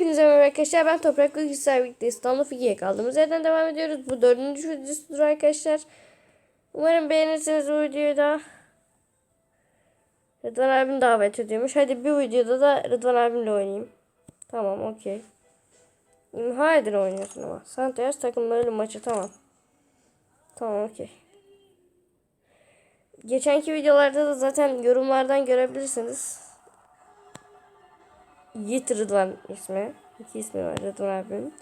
Hepinize merhaba arkadaşlar. Ben Toprak Bilgisayar birlikte İstanbul Figi'ye kaldığımız yerden devam ediyoruz. Bu dördüncü videosudur arkadaşlar. Umarım beğenirsiniz bu videoyu da. Rıdvan abim davet ediyormuş. Hadi bir videoda da Rıdvan abimle oynayayım. Tamam okey. İmha edin oynuyorsun ama. Santiago takımlarıyla maçı tamam. Tamam okey. Geçenki videolarda da zaten yorumlardan görebilirsiniz. Yiğit Rıdvan ismi. İki ismi var Rıdvan abimin.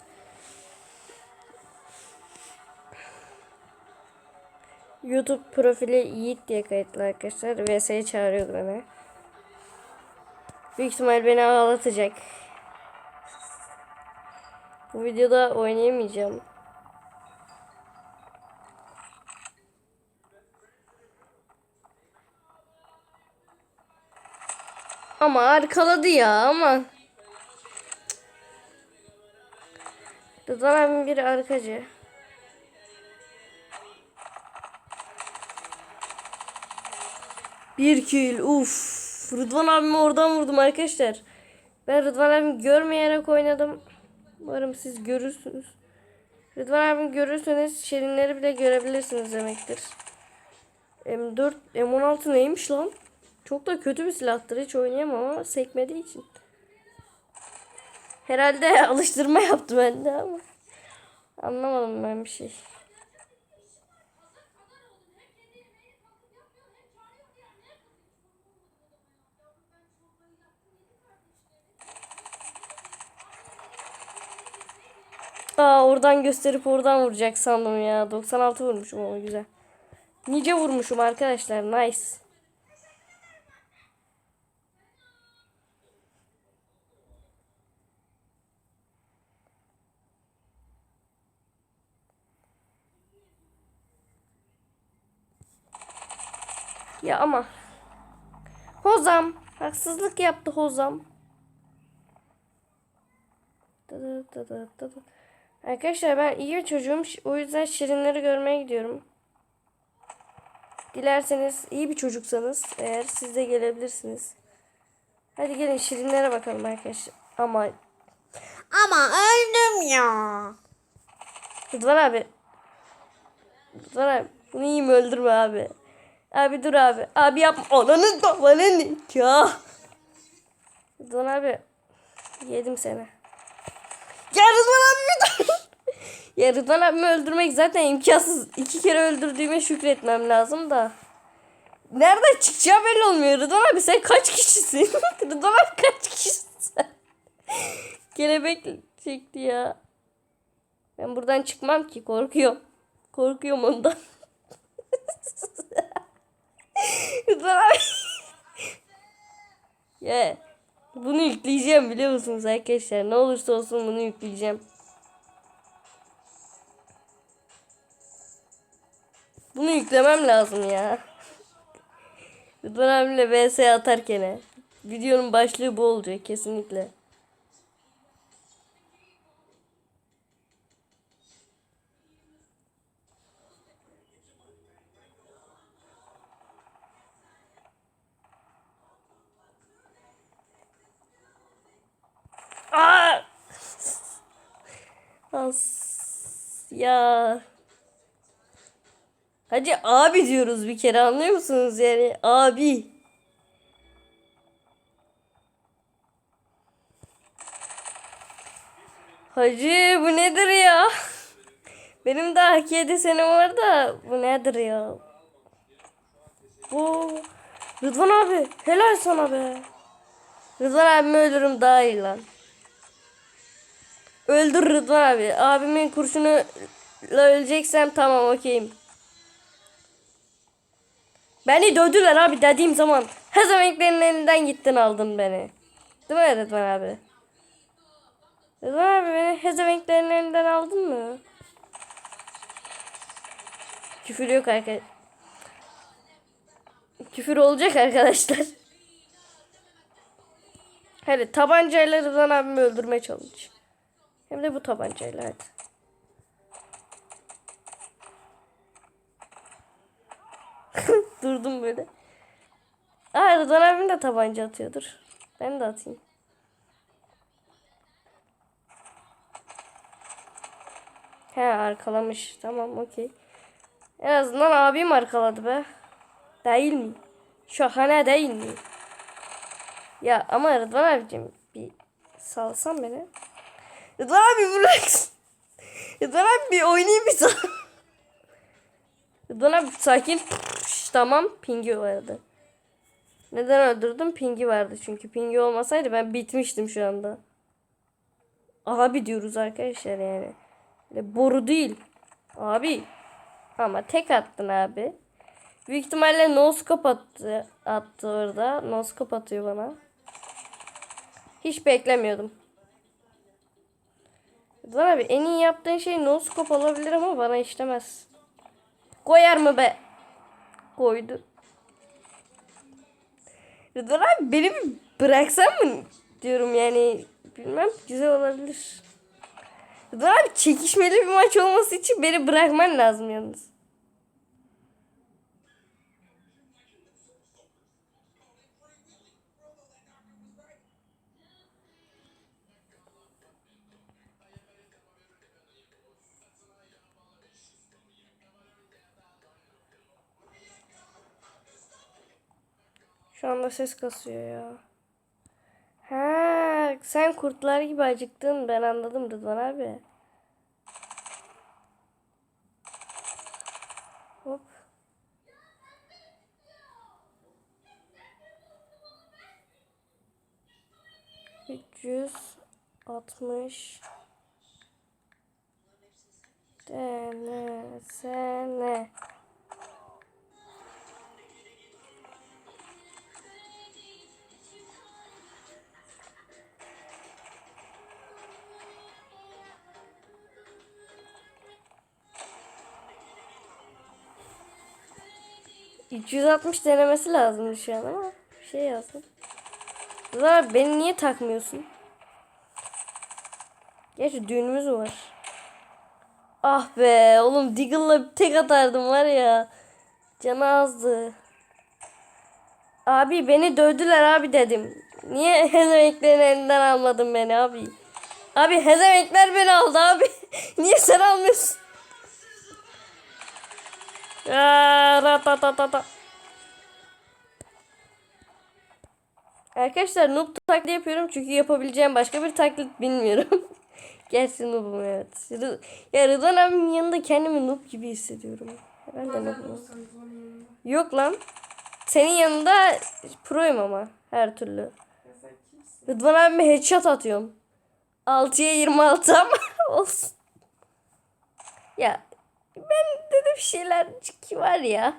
YouTube profili Yiğit diye kayıtlı arkadaşlar. VS'ye çağırıyordu beni. Büyük ihtimal beni ağlatacak. Bu videoda oynayamayacağım. Ama arkaladı ya ama. Rıdvan abim bir arkacı. Bir kill. Uf. Rıdvan abimi oradan vurdum arkadaşlar. Ben Rıdvan abimi görmeyerek oynadım. Umarım siz görürsünüz. Rıdvan abimi görürseniz şirinleri bile görebilirsiniz demektir. M4, M16 neymiş lan? Çok da kötü bir silahtır. Hiç oynayamam ama sekmediği için. Herhalde alıştırma yaptı bende ama. Anlamadım ben bir şey. Aa oradan gösterip oradan vuracak sandım ya. 96 vurmuşum ama güzel. Nice vurmuşum arkadaşlar. Nice. Ya ama Hozam haksızlık yaptı Hozam. Arkadaşlar ben iyi bir çocuğum. O yüzden şirinleri görmeye gidiyorum. Dilerseniz iyi bir çocuksanız eğer siz de gelebilirsiniz. Hadi gelin şirinlere bakalım arkadaşlar. Ama Ama öldüm ya. Rıdvan abi. Rıdvan abi. Bunu iyi mi öldürme abi. Abi dur abi. Abi yapma. Ananın babanın nikah. Rıdvan abi. Yedim seni. Ya Rıdvan abi bir ya Rıdvan abimi öldürmek zaten imkansız. İki kere öldürdüğüme şükretmem lazım da. Nereden çıkacağı belli olmuyor. Rıdvan abi sen kaç kişisin? Rıdvan abi kaç kişisin? Kelebek çekti ya. Ben buradan çıkmam ki korkuyorum. Korkuyorum ondan. Abi. ya bunu yükleyeceğim biliyor musunuz arkadaşlar? Ne olursa olsun bunu yükleyeceğim. Bunu yüklemem lazım ya. Rıdvan abimle vs atarken videonun başlığı bu olacak kesinlikle. Ya. Hacı abi diyoruz bir kere anlıyor musunuz yani abi. Hacı bu nedir ya? Benim daha hak yedi senem var da bu nedir ya? Bu Rıdvan abi helal sana be. Rıdvan abimi öldürürüm daha iyi lan. Öldür Rıdvan abi. Abimin kurşunu öleceksem tamam okeyim. Beni dövdüler abi dediğim zaman. Hezemenklerin elinden gittin aldın beni. Değil mi Rıdvan abi? Rıdvan abi beni Hezemenklerin elinden aldın mı? Küfür yok arkadaşlar. Küfür olacak arkadaşlar. Hadi tabancayla Rıdvan abimi öldürmeye çalış. Hem de bu tabancaylardı. Durdum böyle. Aa Rıdvan abim de tabanca atıyordur. Ben de atayım. He arkalamış. Tamam okey. En azından abim arkaladı be. Değil mi? Şahane değil mi? Ya ama Rıdvan abicim bir salsan beni. Rıdvan abi bırak. Rıdvan abi bir oynayayım bir sal. Rıdvan abi sakin. Tamam pingi vardı. Neden öldürdüm? Pingi vardı çünkü. Pingi olmasaydı ben bitmiştim şu anda. Abi diyoruz arkadaşlar yani. Boru değil. Abi. Ama tek attın abi. Büyük ihtimalle noskop attı, attı orada. Noskop atıyor bana. Hiç beklemiyordum. Rıdvan abi en iyi yaptığın şey noskop olabilir ama bana işlemez. Koyar mı be? Koydu. Rıdvan abi beni bir bıraksan mı diyorum yani. Bilmem güzel olabilir. Rıdvan abi çekişmeli bir maç olması için beni bırakman lazım yalnız. Şu anda ses kasıyor ya. Ha, sen kurtlar gibi acıktın. Ben anladım Rıdvan abi. Hop. Üç yüz altmış denesene. %360 denemesi lazım şu an ama bir şey yazdım. Abi beni niye takmıyorsun? Gerçi düğünümüz mü var? Ah be oğlum Diggle'la tek atardım var ya. Canı azdı. Abi beni dövdüler abi dedim. Niye hezemeklerin elinden almadın beni abi? Abi hezemekler beni aldı abi. Niye sen almıyorsun? Arkadaşlar noob taklidi yapıyorum çünkü yapabileceğim başka bir taklit bilmiyorum. Gerçi noobum evet. Ya Rıdvan abimin yanında kendimi noob gibi hissediyorum. Herhalde noobum. Yok lan. Senin yanında proyum ama her türlü. Rıdvan abime headshot atıyorum. 6'ya 26 ama olsun. Ya ben dedim şeyler var ya.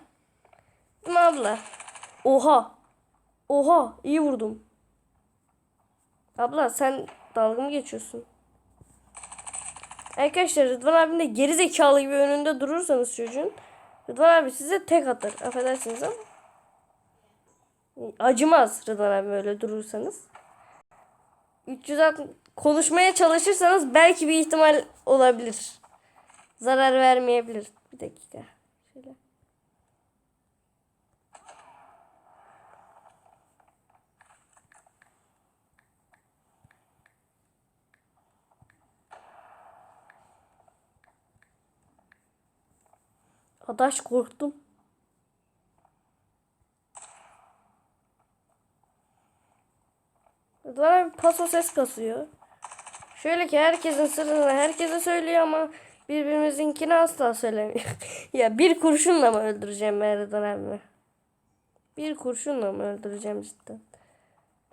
Değil abla? Oha. Oha iyi vurdum. Abla sen dalga mı geçiyorsun? Arkadaşlar Rıdvan abinin de geri zekalı gibi önünde durursanız çocuğun Rıdvan abi size tek atar. Affedersiniz ama. Acımaz Rıdvan abi öyle durursanız. 360 konuşmaya çalışırsanız belki bir ihtimal olabilir. Zarar vermeyebilir. Bir dakika. Şöyle. Adaş korktum. Rıdvan abi paso ses kasıyor. Şöyle ki herkesin sırrını herkese söylüyor ama birbirimizinkini asla söylemiyor. ya bir kurşunla mı öldüreceğim ben Rıdvan abimi? Bir kurşunla mı öldüreceğim cidden?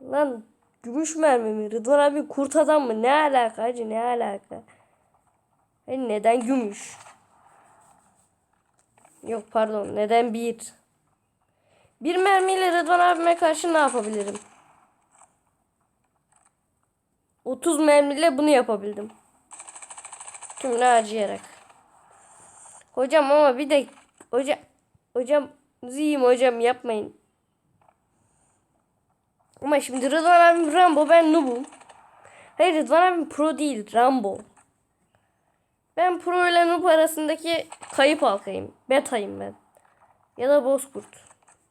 Lan gümüş mermi mi? Rıdvan abi kurt adam mı? Ne alaka hacı ne alaka? Hayır, neden gümüş? Yok pardon neden bir? Bir mermiyle Rıdvan abime karşı ne yapabilirim? 30 mermiyle bunu yapabildim. Tümünü harcayarak. Hocam ama bir de hocam hocam ziyim hocam yapmayın. Ama şimdi Rıdvan abim Rambo ben noobum. Hayır Rıdvan abim pro değil Rambo. Ben pro ile noob arasındaki kayıp halkayım. Beta'yım ben. Ya da bozkurt.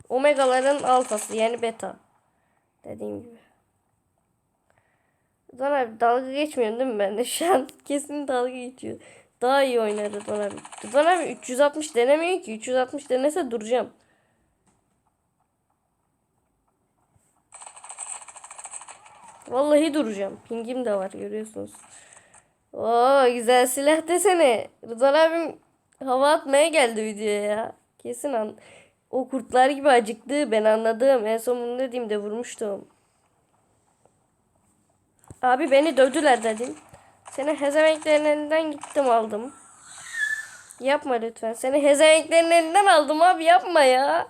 Omega'ların alfası yani beta. Dediğim gibi. Rıdvan abi dalga geçmiyorsun değil mi ben de şu an? Kesin dalga geçiyor. daha iyi oynar Rıdvan abi. Rıdvan abi 360 denemiyor ki. 360 denese duracağım. Vallahi duracağım. Pingim de var görüyorsunuz. Oo güzel silah desene. Rıdvan abim hava atmaya geldi videoya ya. Kesin an. O kurtlar gibi acıktı ben anladım. En son bunu dediğimde vurmuştum. Abi beni dövdüler dedim. Seni hezevenklerin elinden gittim aldım. Yapma lütfen. Seni hezevenklerin elinden aldım abi yapma ya.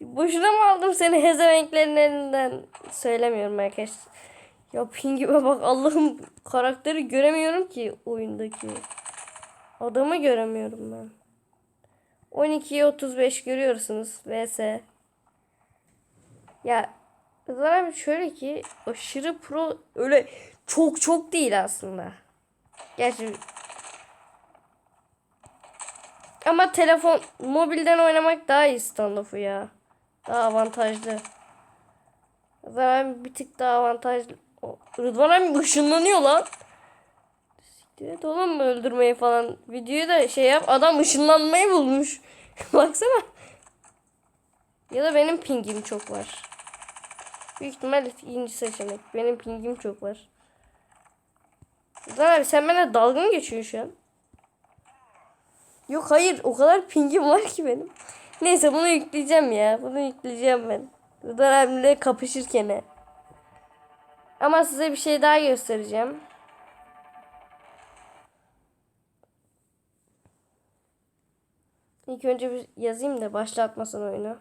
Boşuna mı aldım seni hezevenklerin elinden? Söylemiyorum arkadaşlar. Ya pingime bak Allah'ım karakteri göremiyorum ki oyundaki. Adamı göremiyorum ben. 12'ye 35 görüyorsunuz vs. Ya Abi şöyle ki aşırı pro öyle çok çok değil aslında. Gerçi ama telefon mobilden oynamak daha iyi standoff'u ya. Daha avantajlı. Abi bir tık daha avantajlı. Rıdvan abi ışınlanıyor lan. Siktir et oğlum öldürmeyi falan. Videoyu da şey yap adam ışınlanmayı bulmuş. Baksana. Ya da benim pingim çok var. Büyük ihtimal ikinci seçenek. Benim pingim çok var. Rıdvan abi sen bana dalga mı geçiyorsun şu an? Yok hayır o kadar pingim var ki benim. Neyse bunu yükleyeceğim ya. Bunu yükleyeceğim ben. Rıdvan abimle kapışırken. Ama size bir şey daha göstereceğim. İlk önce bir yazayım da başlatmasın oyunu.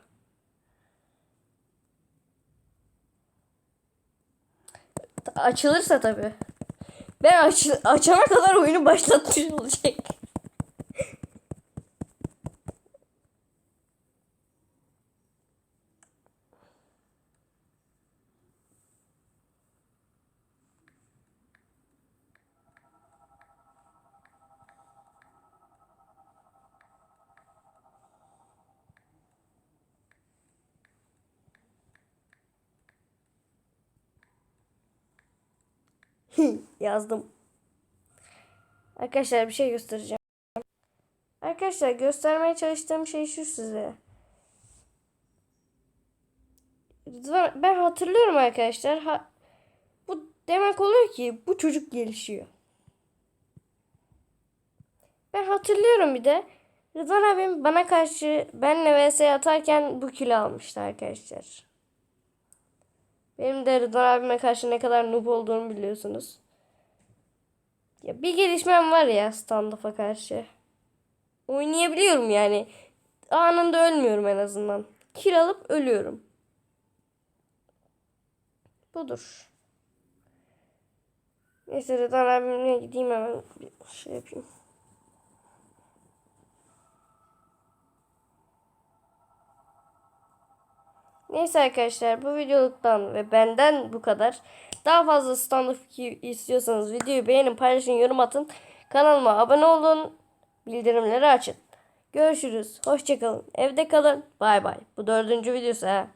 Açılırsa tabi. Ben aç, açana kadar oyunu başlatmış olacak. Yazdım. Arkadaşlar bir şey göstereceğim. Arkadaşlar göstermeye çalıştığım şey şu size. Ben hatırlıyorum arkadaşlar. Ha, bu demek oluyor ki bu çocuk gelişiyor. Ben hatırlıyorum bir de. Rıdvan abim bana karşı benle vs atarken bu kilo almıştı arkadaşlar. Benim de Rıdvan abime karşı ne kadar noob olduğumu biliyorsunuz. Ya bir gelişmem var ya standoff'a karşı. Oynayabiliyorum yani. Anında ölmüyorum en azından. Kill alıp ölüyorum. Budur. Neyse Rıdvan abimle gideyim hemen bir şey yapayım. Neyse arkadaşlar bu videoluktan ve benden bu kadar. Daha fazla standoff istiyorsanız videoyu beğenin, paylaşın, yorum atın. Kanalıma abone olun. Bildirimleri açın. Görüşürüz. Hoşçakalın. Evde kalın. Bay bay. Bu dördüncü videosu ha.